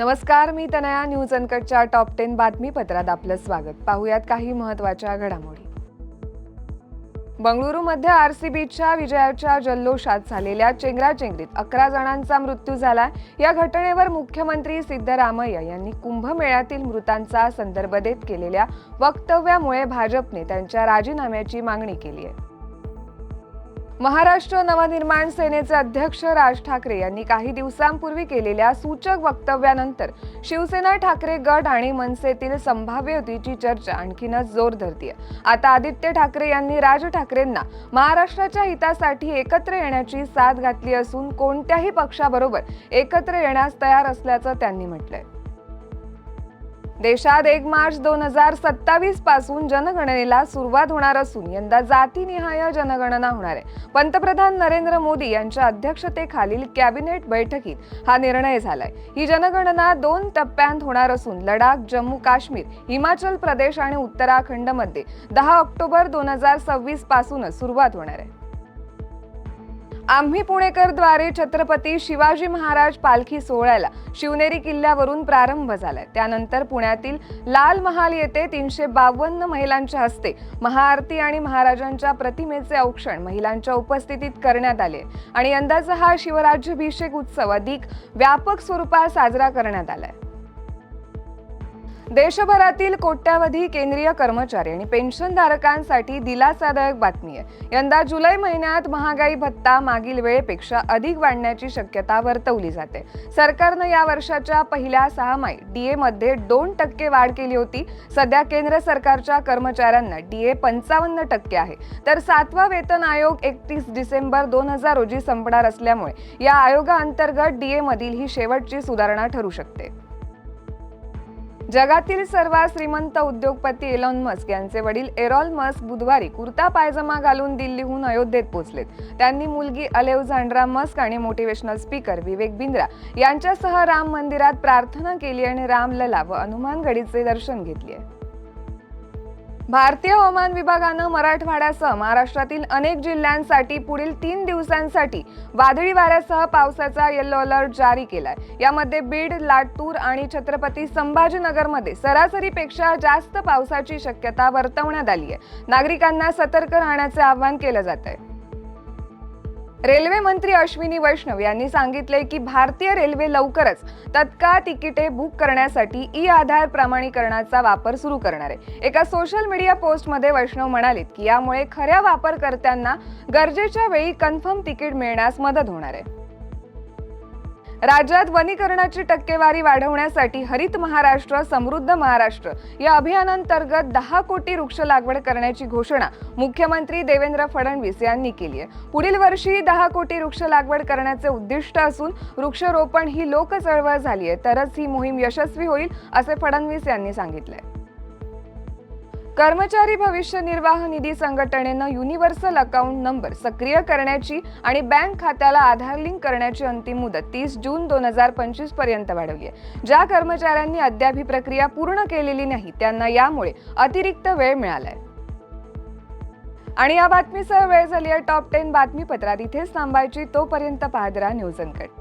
नमस्कार मी तनया. न्यूज अनकटच्या टॉप टेन बातमीपत्रात आपलं स्वागत. पाहुयात काही महत्त्वाच्या घडामोडी. बंगळुरूमध्ये आर सी बीच्या विजयाच्या जल्लोषात झालेल्या चेंगराचेंगरीत अकरा जणांचा मृत्यू झाला या घटनेवर मुख्यमंत्री सिद्धरामय्या यांनी कुंभमेळ्यातील मृतांचा संदर्भ देत केलेल्या वक्तव्यामुळे भाजपने त्यांच्या राजीनाम्याची मागणी केली आहे. महाराष्ट्र नवनिर्माण सेनेचे अध्यक्ष राज ठाकरे यांनी काही दिवसांपूर्वी केलेल्या सूचक वक्तव्यानंतर शिवसेना ठाकरे गट आणि मनसेतील संभाव्य युतीची चर्चा आणखीनच जोर धरतीय. आता आदित्य ठाकरे यांनी राज ठाकरेंना महाराष्ट्राच्या हितासाठी एकत्र येण्याची साथ घातली असून कोणत्याही पक्षाबरोबर एकत्र येण्यास तयार असल्याचं त्यांनी म्हटलंय. देशात एक मार्च दोन हजार सत्तावीसपासून जनगणनेला सुरुवात होणार असून यंदा जातीनिहाय जनगणना होणार आहे. पंतप्रधान नरेंद्र मोदी यांच्या अध्यक्षतेखालील कॅबिनेट बैठकीत हा निर्णय झालाय. ही जनगणना दोन टप्प्यांत होणार असून लडाख जम्मू काश्मीर हिमाचल प्रदेश आणि उत्तराखंडमध्ये दहा ऑक्टोबर दोन हजार सव्वीस पासूनच सुरुवात होणार आहे. आम्ही पुणेकरद्वारे छत्रपती शिवाजी महाराज पालखी सोहळ्याला शिवनेरी किल्ल्यावरून प्रारंभ झालाय. त्यानंतर पुण्यातील लाल महाल येथे तीनशे बावन्न महिलांच्या हस्ते महाआरती आणि महाराजांच्या प्रतिमेचे औक्षण महिलांच्या उपस्थितीत करण्यात आले. आणि यंदाचा हा शिवराज्याभिषेक उत्सव अधिक व्यापक स्वरूपात साजरा करण्यात आलाय. देशभरातील कोट्यावधी केंद्रीय कर्मचारी आणि पेन्शनधारकांसाठी दिलासादायक बातमी आहे. यंदा जुलै महिन्यात महागाई भत्ता मागील वेळेपेक्षा अधिक वाढण्याची शक्यता वर्तवली जाते. सरकारनं या वर्षाच्या पहिल्या सहामाही डीए मध्ये दोन टक्के वाढ केली होती. सध्या केंद्र सरकारच्या कर्मचाऱ्यांना डीए पंचावन्न टक्के आहे. तर सातवा वेतन आयोग एकतीस डिसेंबर दोन हजार रोजी संपणार असल्यामुळे या आयोगाअंतर्गत डीए मधील ही शेवटची सुधारणा ठरू शकते. जगातील सर्वात श्रीमंत उद्योगपती एलॉन मस्क यांचे वडील एरॉल मस्क बुधवारी कुर्ता पायजमा घालून दिल्लीहून अयोध्येत पोहोचलेत त्यांनी मुलगी अलेक्झांड्रा मस्क आणि मोटिवेशनल स्पीकर विवेक बिंद्रा यांच्यासह राम मंदिरात प्रार्थना केली आणि रामलला व हनुमानगडीचे दर्शन घेतले. भारतीय हवामान विभागानं मराठवाड्यासह महाराष्ट्रातील अनेक जिल्ह्यांसाठी पुढील तीन दिवसांसाठी वादळी वाऱ्यासह पावसाचा येलो अलर्ट जारी केलाय. यामध्ये बीड लातूर आणि छत्रपती संभाजीनगरमध्ये सरासरीपेक्षा जास्त पावसाची शक्यता वर्तवण्यात आली आहे नागरिकांना सतर्क राहण्याचे आवाहन केलं जात आहे रेल्वे मंत्री अश्विनी वैष्णव यांनी सांगितले की भारतीय रेल्वे लवकरच तत्काळ तिकिटे बुक करण्यासाठी ई आधार प्रमाणीकरणाचा वापर सुरू करणार आहे. एका सोशल मीडिया पोस्टमध्ये वैष्णव म्हणालेत की यामुळे खऱ्या वापरकर्त्यांना गरजेच्या वेळी कन्फर्म तिकीट मिळण्यास मदत होणार आहे. राज्यात वनीकरणाची टक्केवारी वाढवण्यासाठी हरित महाराष्ट्र समृद्ध महाराष्ट्र या अभियानांतर्गत दहा कोटी वृक्ष लागवड करण्याची घोषणा मुख्यमंत्री देवेंद्र फडणवीस यांनी केली आहे. पुढील वर्षी दहा कोटी वृक्ष लागवड करण्याचे उद्दिष्ट असून वृक्षरोपण ही लोकचळवळ झाली आहे तरच ही मोहीम यशस्वी होईल असे फडणवीस यांनी सांगितले कर्मचारी भविष्य निर्वाह निधी संघटनेनं युनिव्हर्सल अकाउंट नंबर सक्रिय करण्याची आणि बँक खात्याला आधार लिंक करण्याची अंतिम मुदत तीस जून दोन हजार पंचवीसपर्यंत वाढवली आहे. ज्या कर्मचाऱ्यांनी अद्याप ही प्रक्रिया पूर्ण केलेली नाही त्यांना यामुळे अतिरिक्त वेळ मिळालाय. आणि या बातमीसह वेळ झाली आहे. टॉप टेन बातमीपत्रात इथेच थांबायची. तोपर्यंत पाहत राहा न्यूज अनकट